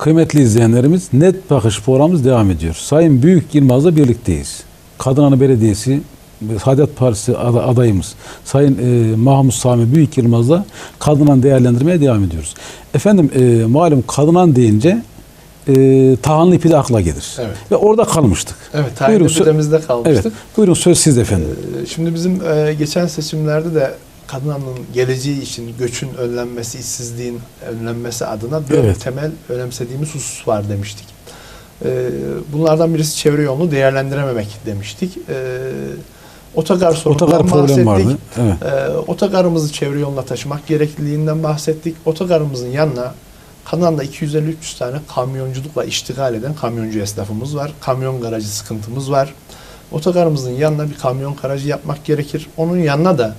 Kıymetli izleyenlerimiz Net Bakış programımız devam ediyor. Sayın Büyük Yılmaz'la birlikteyiz. Kadınanı Belediyesi Saadet Partisi ada- adayımız Sayın e, Mahmut Sami Büyük Yılmaz'la Kadınan değerlendirmeye devam ediyoruz. Efendim e, malum Kadınan deyince e, tahanlı ipi de akla gelir. Evet. Ve orada kalmıştık. Evet, sö- epidemimizde kalmıştık. Evet. Buyurun söz sizde efendim. Ee, Şimdi bizim e, geçen seçimlerde de kadınanın geleceği için göçün önlenmesi, işsizliğin önlenmesi adına dört Evet. temel önemsediğimiz husus var demiştik. Ee, Bunlardan birisi çevre yolunu değerlendirememek demiştik. Ee, Otogar sorunundan bahsettik. vardı. Evet. Ee, otogarımızı çevre yoluna taşımak gerekliliğinden bahsettik. Otogarımızın yanına Kanan'da 250-300 tane kamyonculukla iştigal eden kamyoncu esnafımız var. Kamyon garajı sıkıntımız var. Otogarımızın yanına bir kamyon garajı yapmak gerekir. Onun yanına da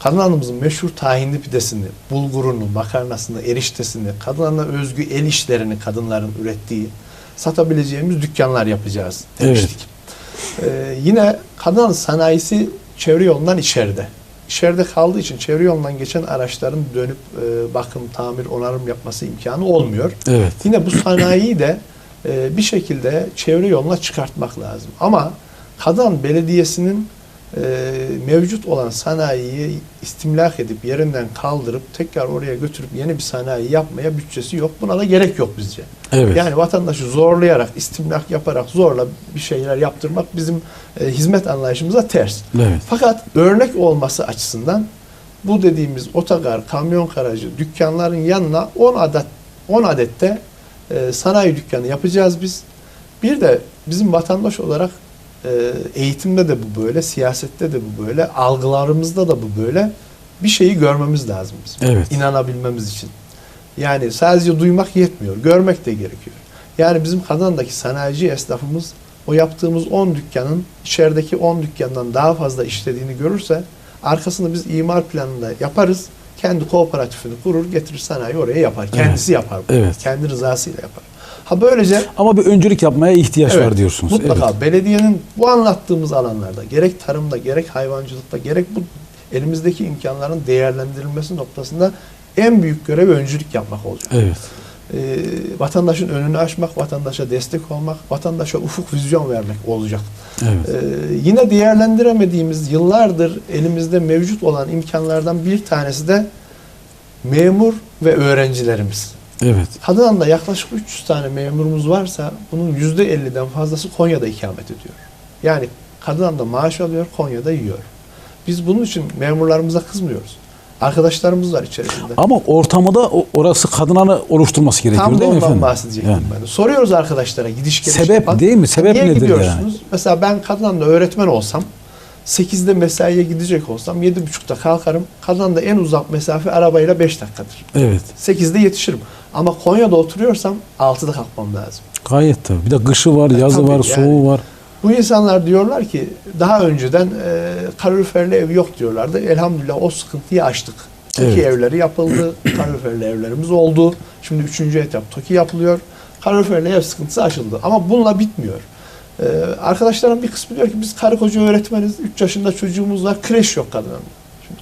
Kanan'ımızın meşhur tahinli pidesini, bulgurunu, makarnasını, eriştesini, kadınlarına özgü el işlerini kadınların ürettiği satabileceğimiz dükkanlar yapacağız demiştik. Ee, yine kadın sanayisi çevre yolundan içeride. İçeride kaldığı için çevre yolundan geçen araçların dönüp e, bakım, tamir, onarım yapması imkanı olmuyor. Evet. Yine bu sanayiyi de e, bir şekilde çevre yoluna çıkartmak lazım. Ama Kadan Belediyesi'nin e, mevcut olan sanayiyi istimlak edip yerinden kaldırıp tekrar oraya götürüp yeni bir sanayi yapmaya bütçesi yok. Buna da gerek yok bizce. Evet. Yani vatandaşı zorlayarak, istimlak yaparak zorla bir şeyler yaptırmak bizim e, hizmet anlayışımıza ters. Evet. Fakat örnek olması açısından bu dediğimiz otogar, kamyon garajı, dükkanların yanına 10 adet 10 adette e, sanayi dükkanı yapacağız biz. Bir de bizim vatandaş olarak eğitimde de bu böyle, siyasette de bu böyle, algılarımızda da bu böyle. Bir şeyi görmemiz lazım bizim. Evet. İnanabilmemiz için. Yani sadece duymak yetmiyor, görmek de gerekiyor. Yani bizim Kadan'daki sanayici esnafımız o yaptığımız 10 dükkanın içerideki 10 dükkandan daha fazla işlediğini görürse arkasını biz imar planında yaparız. Kendi kooperatifini kurur, getirir sanayi oraya yapar. Kendisi yapar. bunu. Evet. Kendi rızasıyla yapar. Ha böylece Ama bir öncülük yapmaya ihtiyaç var diyorsunuz. Mutlaka Evet. belediyenin bu anlattığımız alanlarda gerek tarımda gerek hayvancılıkta gerek bu elimizdeki imkanların değerlendirilmesi noktasında en büyük görev öncülük yapmak olacak. Evet. Ee, vatandaşın önünü açmak, vatandaşa destek olmak, vatandaşa ufuk vizyon vermek olacak. Evet. Ee, yine değerlendiremediğimiz yıllardır elimizde mevcut olan imkanlardan bir tanesi de memur ve öğrencilerimiz. Evet. Kadıhan'da yaklaşık 300 tane memurumuz varsa bunun %50'den fazlası Konya'da ikamet ediyor. Yani Kadıhan'da maaş alıyor, Konya'da yiyor. Biz bunun için memurlarımıza kızmıyoruz. Arkadaşlarımız var içerisinde. Ama ortamı da o- orası kadınanı oluşturması gerekiyor Tam değil mi ondan efendim? bahsedecektim Yani. ben. Soruyoruz arkadaşlara gidiş geliş Sebep yapan. değil mi? Sebep Niye nedir gidiyorsunuz? Mesela ben Kadıhan'da öğretmen olsam 8'de mesaiye gidecek olsam 7.30'da kalkarım. Kadıhan'da en uzak mesafe arabayla 5 dakikadır. Evet. 8'de yetişirim. Ama Konya'da oturuyorsam 6'da kalkmam lazım. Gayet tabii. Bir de kışı var, yazı tabii var, yani. soğuğu var. Bu insanlar diyorlar ki daha önceden e, kaloriferli ev yok diyorlardı. Elhamdülillah o sıkıntıyı aştık. TOKİ Evet. evleri yapıldı. kaloriferli evlerimiz oldu. Şimdi üçüncü etap TOKİ yapılıyor. Kaloriferli ev sıkıntısı aşıldı. Ama bununla bitmiyor. E, arkadaşlarım bir kısmı diyor ki biz karı koca öğretmeniz. 3 yaşında çocuğumuz var. Kreş yok kadının.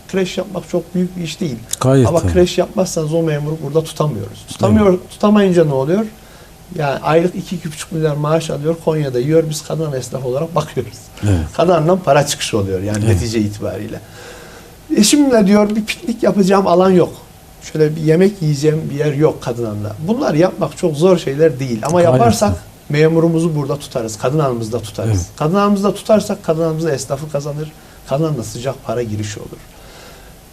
Şimdi kreş yapmak çok büyük bir iş değil. Gayet Ama tabii. kreş yapmazsanız o memuru burada tutamıyoruz. Tutamıyor, tutamayınca ne oluyor? Yani aylık 2-2,5 milyar maaş alıyor, Konya'da yiyor. Biz kadın esnaf olarak bakıyoruz. Evet. Kadından para çıkışı oluyor yani Evet. netice itibariyle. Eşimle diyor bir piknik yapacağım alan yok. Şöyle bir yemek yiyeceğim bir yer yok kadınanla. Bunlar yapmak çok zor şeyler değil. Ama Gayet yaparsak tabii. memurumuzu burada tutarız. Kadın hanımızda tutarız. Evet. Kadın hanımızda tutarsak kadın hanımızda esnafı kazanır. Kadın hanımda sıcak para girişi olur.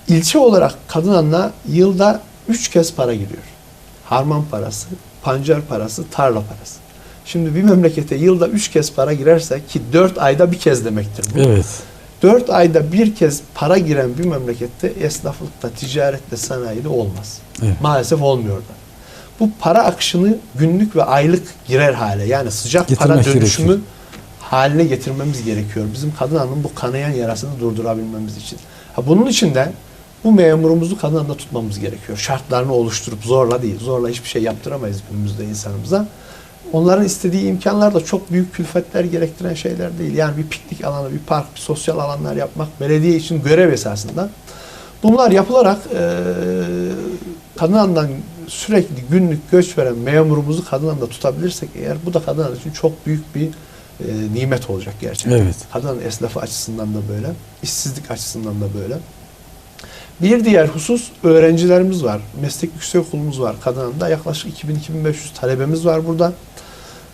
İlçe olarak kadın hanına yılda 3 kez para giriyor. Harman parası, pancar parası, tarla parası. Şimdi bir memlekete yılda 3 kez para girerse ki 4 ayda bir kez demektir bu. Evet. 4 ayda bir kez para giren bir memlekette esnaflıkta, ticarette, sanayide olmaz. Evet. Maalesef olmuyor da. Bu para akışını günlük ve aylık girer hale yani sıcak para Getirmek dönüşümü gerekiyor. haline getirmemiz gerekiyor. Bizim kadın hanımın bu kanayan yarasını durdurabilmemiz için. Ha bunun için de bu memurumuzu kadın hanımda tutmamız gerekiyor. Şartlarını oluşturup zorla değil. Zorla hiçbir şey yaptıramayız günümüzde insanımıza. Onların istediği imkanlar da çok büyük külfetler gerektiren şeyler değil. Yani bir piknik alanı, bir park, bir sosyal alanlar yapmak belediye için görev esasında. Bunlar yapılarak e, Kadınan'dan sürekli günlük göç veren memurumuzu Kadınan'da tutabilirsek eğer bu da Kadınan için çok büyük bir e, nimet olacak gerçekten. Evet. Kadın esnafı açısından da böyle, işsizlik açısından da böyle. Bir diğer husus öğrencilerimiz var. Meslek yüksekokulumuz var Kadınan'da. Yaklaşık 2000-2500 talebemiz var burada.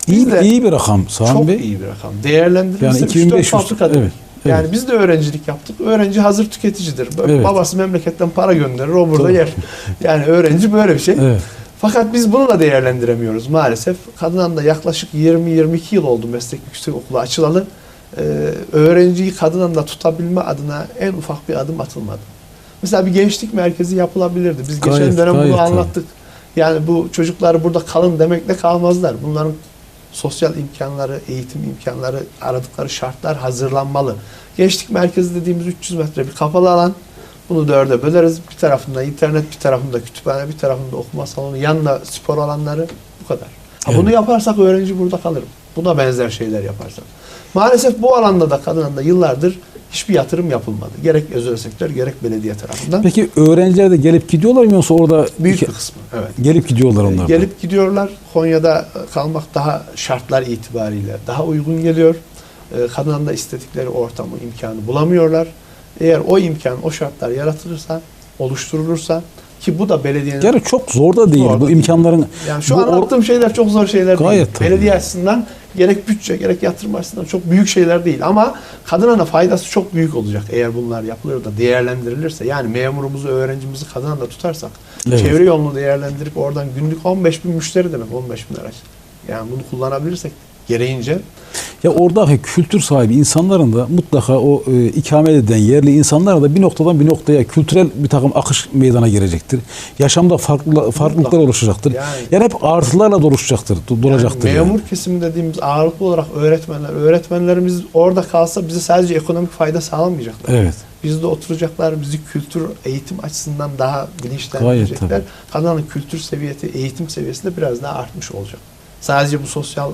Biz İyi, de iyi bir rakam Sami çok Bey. iyi bir rakam. Değerlendirilirse Yani 3-4 2500, fabrika demek. evet, Yani evet. biz de öğrencilik yaptık. Öğrenci hazır tüketicidir. Böyle Evet. Babası memleketten para gönderir, o burada yer. Yani öğrenci böyle bir şey. Evet. Fakat biz bunu da değerlendiremiyoruz maalesef. Kadınan'da yaklaşık 20-22 yıl oldu meslek yüksekokulu açılalı. Ee, öğrenciyi Kadınan'da tutabilme adına en ufak bir adım atılmadı. Mesela bir gençlik merkezi yapılabilirdi. Biz geçen Gayet, dönem gayet bunu anlattık. Yani bu çocuklar burada kalın demekle kalmazlar. Bunların sosyal imkanları, eğitim imkanları, aradıkları şartlar hazırlanmalı. Gençlik merkezi dediğimiz 300 metre bir kapalı alan. Bunu dörde böleriz. Bir tarafında internet, bir tarafında kütüphane, bir tarafında okuma salonu, yanında spor alanları. Bu kadar. Ha, Evet. Bunu yaparsak öğrenci burada kalır. Buna benzer şeyler yaparsak. Maalesef bu alanda da Kadınan'da yıllardır hiçbir yatırım yapılmadı. Gerek özel sektör gerek belediye tarafından. Peki öğrenciler de gelip gidiyorlar mı yoksa orada Büyük bir kısmı. Evet. gelip gidiyorlar onlar da? Gelip gidiyorlar. Konya'da kalmak daha şartlar itibariyle daha uygun geliyor. Ee, Kadınan'da istedikleri ortamı, imkanı bulamıyorlar. Eğer o imkan, o şartlar yaratılırsa, oluşturulursa ki bu da belediyenin Yani çok zor da değil Zor bu değil. imkanların. yani şu bu or- anlattığım şeyler çok zor şeyler Gayet değil. Belediye açısından gerek bütçe gerek yatırım açısından çok büyük şeyler değil. Ama Kadınan'a faydası çok büyük olacak eğer bunlar yapılır da değerlendirilirse. Yani memurumuzu, öğrencimizi Kadınan'da tutarsak Evet. çevre yolunu değerlendirip oradan günlük 15 bin müşteri demek 15 bin araç. Yani bunu kullanabilirsek gereğince Ya oradaki kültür sahibi insanların da mutlaka o e, ikamet eden yerli insanlar da bir noktadan bir noktaya kültürel bir takım akış meydana gelecektir. Yaşamda farklı farklılıklar oluşacaktır. Yani- Yani, hep artılarla doluşacaktır, do- dolacaktır. Yani yani. memur kesimi dediğimiz ağırlıklı olarak öğretmenler, öğretmenlerimiz orada kalsa bize sadece ekonomik fayda sağlamayacaklar. Evet. Bizde oturacaklar, bizi kültür, eğitim açısından daha bilinçlendirecekler. Kadının kültür seviyeti, eğitim seviyesi de biraz daha artmış olacak. Sadece bu sosyal,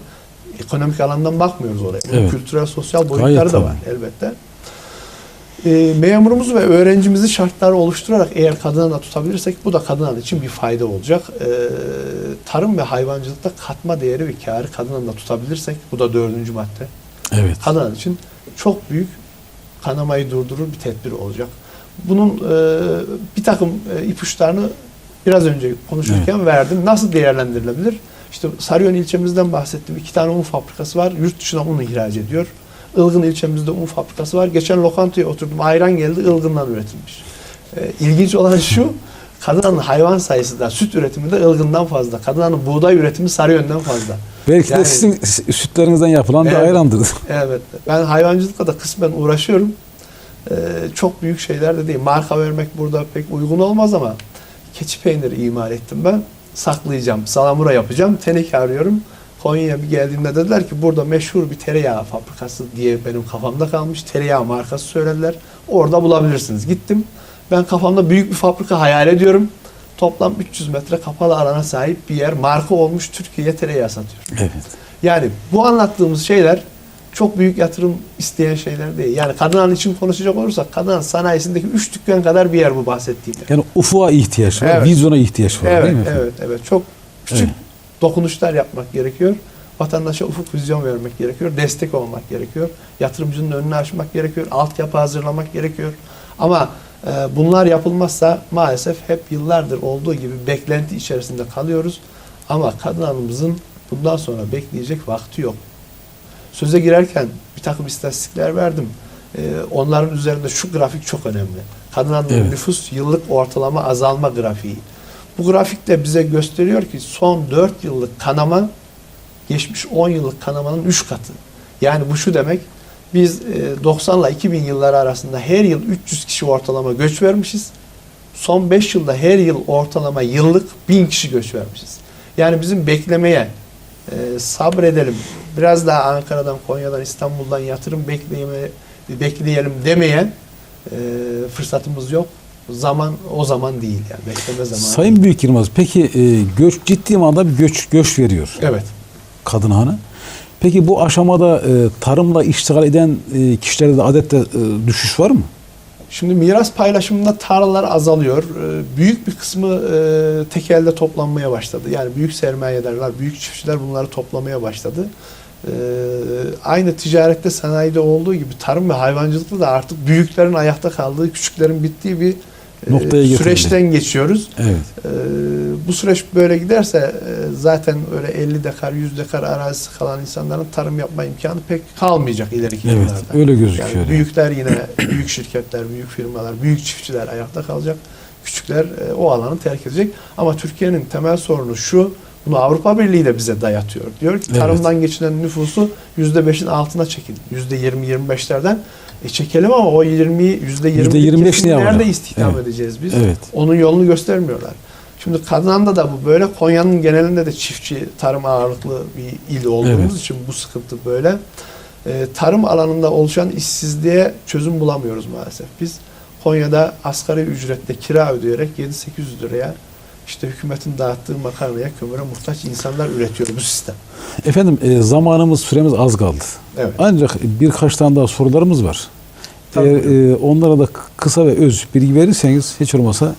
ekonomik alandan bakmıyoruz oraya. Bunun Evet. Kültürel, sosyal boyutları Gayet da tabii. var elbette. E, memurumuzu ve öğrencimizi şartları oluşturarak eğer kadına tutabilirsek bu da kadın için bir fayda olacak. E, tarım ve hayvancılıkta katma değeri ve karı kadınla tutabilirsek bu da dördüncü madde. Evet. Kadın için çok büyük kanamayı durdurur bir tedbir olacak. Bunun e, bir takım e, ipuçlarını biraz önce konuşurken verdim. Nasıl değerlendirilebilir? İşte Sarıyon ilçemizden bahsettim. İki tane un fabrikası var. Yurt dışına un ihraç ediyor. Ilgın ilçemizde un fabrikası var. Geçen lokantaya oturdum. Ayran geldi. Ilgın'dan üretilmiş. E, ilginç olan şu. Kadınanın hayvan sayısı da süt üretimi de ılgından fazla. Kadınanın buğday üretimi Sarıyön'den fazla. Belki Yani- de sizin sütlerinizden yapılan bir Evet. ayrandır. Evet. Ben hayvancılıkla da kısmen uğraşıyorum. Ee, çok büyük şeyler de değil. Marka vermek burada pek uygun olmaz ama keçi peyniri imal ettim ben. Saklayacağım. Salamura yapacağım. Teneke arıyorum. Konya'ya bir geldiğimde dediler ki burada meşhur bir tereyağı fabrikası diye benim kafamda kalmış. Tereyağı markası söylediler. Orada bulabilirsiniz. Gittim. Ben kafamda büyük bir fabrika hayal ediyorum. Toplam 300 metre kapalı alana sahip bir yer. Marka olmuş Türkiye'ye tereyağı satıyor. Evet. Yani bu anlattığımız şeyler çok büyük yatırım isteyen şeyler değil. Yani Kadınhan için konuşacak olursak Kadınhan sanayisindeki 3 dükkan kadar bir yer bu bahsettiğim. Yani ufuğa ihtiyaç var, Evet. vizyona ihtiyaç var Evet, değil mi efendim? evet, evet. Çok küçük Evet. dokunuşlar yapmak gerekiyor. Vatandaşa ufuk vizyon vermek gerekiyor. Destek olmak gerekiyor. Yatırımcının önünü açmak gerekiyor. Altyapı hazırlamak gerekiyor. Ama e, bunlar yapılmazsa maalesef hep yıllardır olduğu gibi beklenti içerisinde kalıyoruz. Ama kadın hanımımızın bundan sonra bekleyecek vakti yok. Söze girerken bir takım istatistikler verdim. E, onların üzerinde şu grafik çok önemli. Kadın Evet. nüfus yıllık ortalama azalma grafiği. Bu grafik de bize gösteriyor ki son 4 yıllık kanama geçmiş 10 yıllık kanamanın 3 katı. Yani bu şu demek biz e, 90 ile 2000 yılları arasında her yıl 300 kişi ortalama göç vermişiz. Son 5 yılda her yıl ortalama yıllık 1000 kişi göç vermişiz. Yani bizim beklemeye e, sabredelim. Biraz daha Ankara'dan, Konya'dan, İstanbul'dan yatırım bekleyeme, bekleyelim demeye e, fırsatımız yok. Zaman o zaman değil yani bekleme zamanı. Sayın Büyük Yılmaz, peki e, göç ciddi manada bir göç göç veriyor Evet. kadın hanı. Peki bu aşamada e, tarımla iştigal eden e, kişilerde de adette e, düşüş var mı? Şimdi miras paylaşımında tarlalar azalıyor. Ee, Büyük bir kısmı e, tek elde toplanmaya başladı. Yani büyük sermayedarlar, büyük çiftçiler bunları toplamaya başladı. Ee, Aynı ticarette, sanayide olduğu gibi tarım ve hayvancılıkta da artık büyüklerin ayakta kaldığı, küçüklerin bittiği bir e, Noktaya getirildi. süreçten geçiyoruz. Evet. Ee, bu süreç böyle giderse e, zaten öyle 50 dekar, 100 dekar arazisi kalan insanların tarım yapma imkanı pek kalmayacak ileriki Evet. yıllarda. Öyle gözüküyor. Yani büyükler yine büyük şirketler, büyük firmalar, büyük çiftçiler ayakta kalacak. Küçükler e, o alanı terk edecek. Ama Türkiye'nin temel sorunu şu. Bunu Avrupa Birliği de bize dayatıyor. Diyor ki Evet. tarımdan geçilen nüfusu %5'in altına çekin. %20-25'lerden. E çekelim ama o 20'yi %20 %25 ne kesimini yapacak? nerede istihdam Evet. edeceğiz biz? Evet. Onun yolunu göstermiyorlar. Şimdi Kadıhan'da da bu böyle. Konya'nın genelinde de çiftçi, tarım ağırlıklı bir il olduğumuz Evet. için bu sıkıntı böyle. Ee, tarım alanında oluşan işsizliğe çözüm bulamıyoruz maalesef. Biz Konya'da asgari ücretle kira ödeyerek 7-800 liraya işte hükümetin dağıttığı makarnaya, kömüre muhtaç insanlar üretiyor bu sistem. Efendim e, zamanımız, süremiz az kaldı. Evet. Ancak birkaç tane daha sorularımız var. Tabii. Eğer e, onlara da kısa ve öz bilgi verirseniz hiç olmasa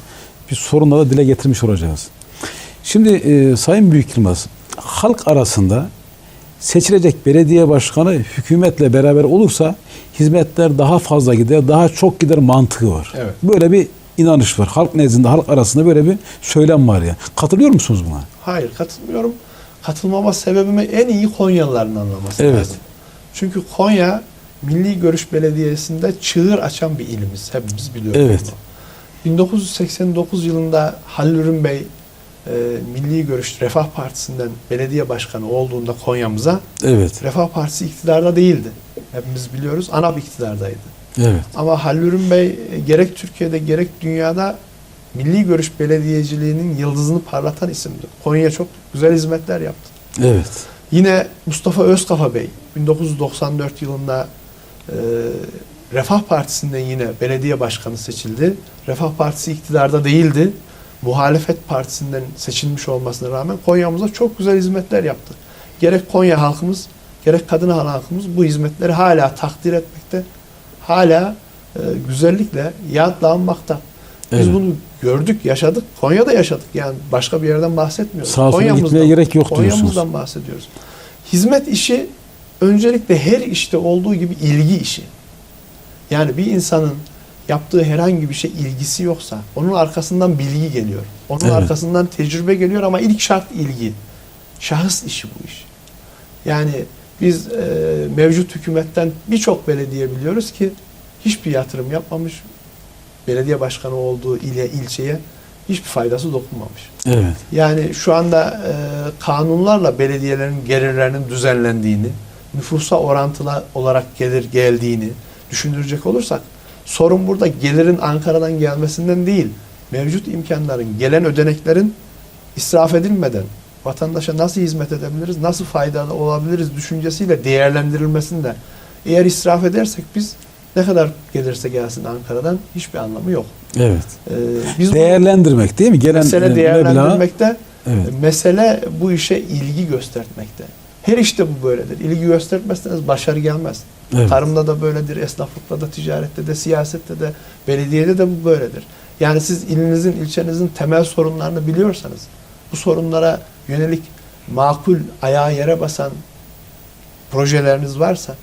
bir sorunları dile getirmiş olacağız. Şimdi e, Sayın Büyük Yılmaz, halk arasında seçilecek belediye başkanı hükümetle beraber olursa hizmetler daha fazla gider, daha çok gider mantığı var. Evet. Böyle bir inanış var. Halk nezdinde, halk arasında böyle bir söylem var ya. Katılıyor musunuz buna? Hayır katılmıyorum. Katılmama sebebimi en iyi Konyalıların anlaması Evet. lazım. Çünkü Konya Milli Görüş Belediyesi'nde çığır açan bir ilimiz. Hepimiz biliyoruz Evet. bunu. 1989 yılında Halil Ürün Bey e, Milli Görüş Refah Partisi'nden belediye başkanı olduğunda Konya'mıza Evet. Refah Partisi iktidarda değildi. Hepimiz biliyoruz. ANAP iktidardaydı. Evet. Ama Halil Ürün Bey e, gerek Türkiye'de gerek dünyada Milli Görüş Belediyeciliğinin yıldızını parlatan isimdi. Konya'ya çok güzel hizmetler yaptı. Evet. Yine Mustafa Özkafa Bey 1994 yılında e, Refah Partisi'nden yine belediye başkanı seçildi. Refah Partisi iktidarda değildi. Muhalefet partisinden seçilmiş olmasına rağmen Konya'mıza çok güzel hizmetler yaptı. Gerek Konya halkımız gerek Kadınhan halkımız bu hizmetleri hala takdir etmekte. Hala e, güzellikle yadlanmakta. Biz Evet. bunu gördük, yaşadık. Konya'da yaşadık. Yani başka bir yerden bahsetmiyoruz. Sola Konya'mızdan- gerek yok Konya'mızdan diyorsunuz. bahsediyoruz. Hizmet işi öncelikle her işte olduğu gibi ilgi işi. Yani bir insanın yaptığı herhangi bir şey ilgisi yoksa onun arkasından bilgi geliyor. Onun Evet. arkasından tecrübe geliyor ama ilk şart ilgi. Şahıs işi bu iş. Yani biz e, mevcut hükümetten birçok belediye biliyoruz ki hiçbir yatırım yapmamış. Belediye başkanı olduğu ile ilçeye hiçbir faydası dokunmamış. Evet. Yani şu anda e, kanunlarla belediyelerin gelirlerinin düzenlendiğini, nüfusa orantılı olarak gelir geldiğini düşündürecek olursak sorun burada gelirin Ankara'dan gelmesinden değil, mevcut imkanların, gelen ödeneklerin israf edilmeden vatandaşa nasıl hizmet edebiliriz, nasıl faydalı olabiliriz düşüncesiyle değerlendirilmesinde. Eğer israf edersek biz ne kadar gelirse gelsin Ankara'dan hiçbir anlamı yok. Evet. Ee, biz Değerlendirmek değil mi? Gelen mesele değerlendirmekte, Evet. mesele bu işe ilgi göstermekte. Her işte bu böyledir. İlgi göstermezseniz başarı gelmez. Evet. Tarımda da böyledir, esnaflıkta da, ticarette de, siyasette de, belediyede de bu böyledir. Yani siz ilinizin, ilçenizin temel sorunlarını biliyorsanız, bu sorunlara yönelik makul, ayağa yere basan projeleriniz varsa,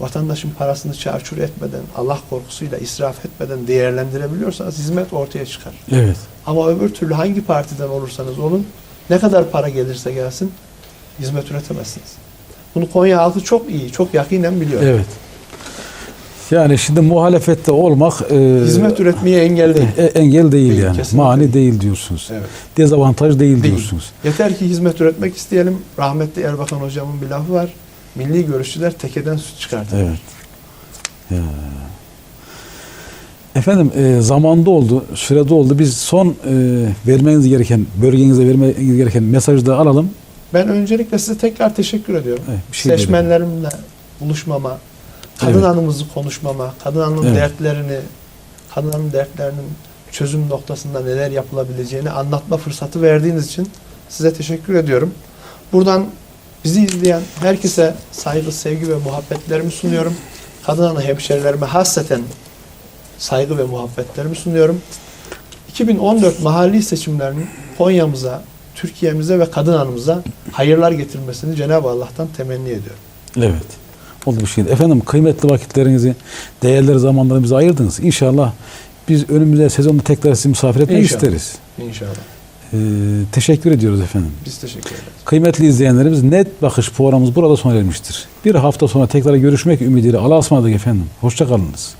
vatandaşın parasını çarçur etmeden, Allah korkusuyla israf etmeden değerlendirebiliyorsanız hizmet ortaya çıkar. Evet. Ama öbür türlü hangi partiden olursanız olun, ne kadar para gelirse gelsin, hizmet üretemezsiniz. Bunu Konya halkı çok iyi, çok yakinen biliyor. Evet. Yani şimdi muhalefette olmak e, Hizmet üretmeye engel değil. e, engel değil, Değil, yani. kesinlikle Mani değil. diyorsunuz. Evet. Dezavantaj değil, Değil. diyorsunuz. Yeter ki hizmet üretmek isteyelim. Rahmetli Erbakan hocamın bir lafı var. Milli görüşçüler tekeden süt çıkartır. Evet. Ya. Efendim e, zamanda oldu, sürede oldu. Biz son e, vermeniz gereken, bölgenize vermeniz gereken mesajı da alalım. Ben öncelikle size tekrar teşekkür ediyorum. Evet, bir şey Seçmenlerimle buluşmama, kadın Evet. hanımızı konuşmama, kadın hanımın Evet. dertlerini, kadın hanım dertlerinin çözüm noktasında neler yapılabileceğini anlatma fırsatı verdiğiniz için size teşekkür ediyorum. Buradan bizi izleyen herkese saygı, sevgi ve muhabbetlerimi sunuyorum. Kadın hanım hemşerilerime hasreten saygı ve muhabbetlerimi sunuyorum. 2014 mahalli seçimlerinin Konya'mıza, Türkiye'mize ve kadın hanımıza hayırlar getirmesini Cenab-ı Allah'tan temenni ediyorum. Evet. Oldu bir şey. Efendim kıymetli vakitlerinizi, değerli zamanları bize ayırdınız. İnşallah biz önümüzde sezonda tekrar sizi misafir etmek İnşallah. isteriz. İnşallah. Ee, teşekkür ediyoruz efendim. Biz teşekkür ederiz. Kıymetli izleyenlerimiz net bakış programımız burada sona ermiştir. Bir hafta sonra tekrar görüşmek ümidiyle Allah'a ısmarladık efendim. Hoşça kalınız.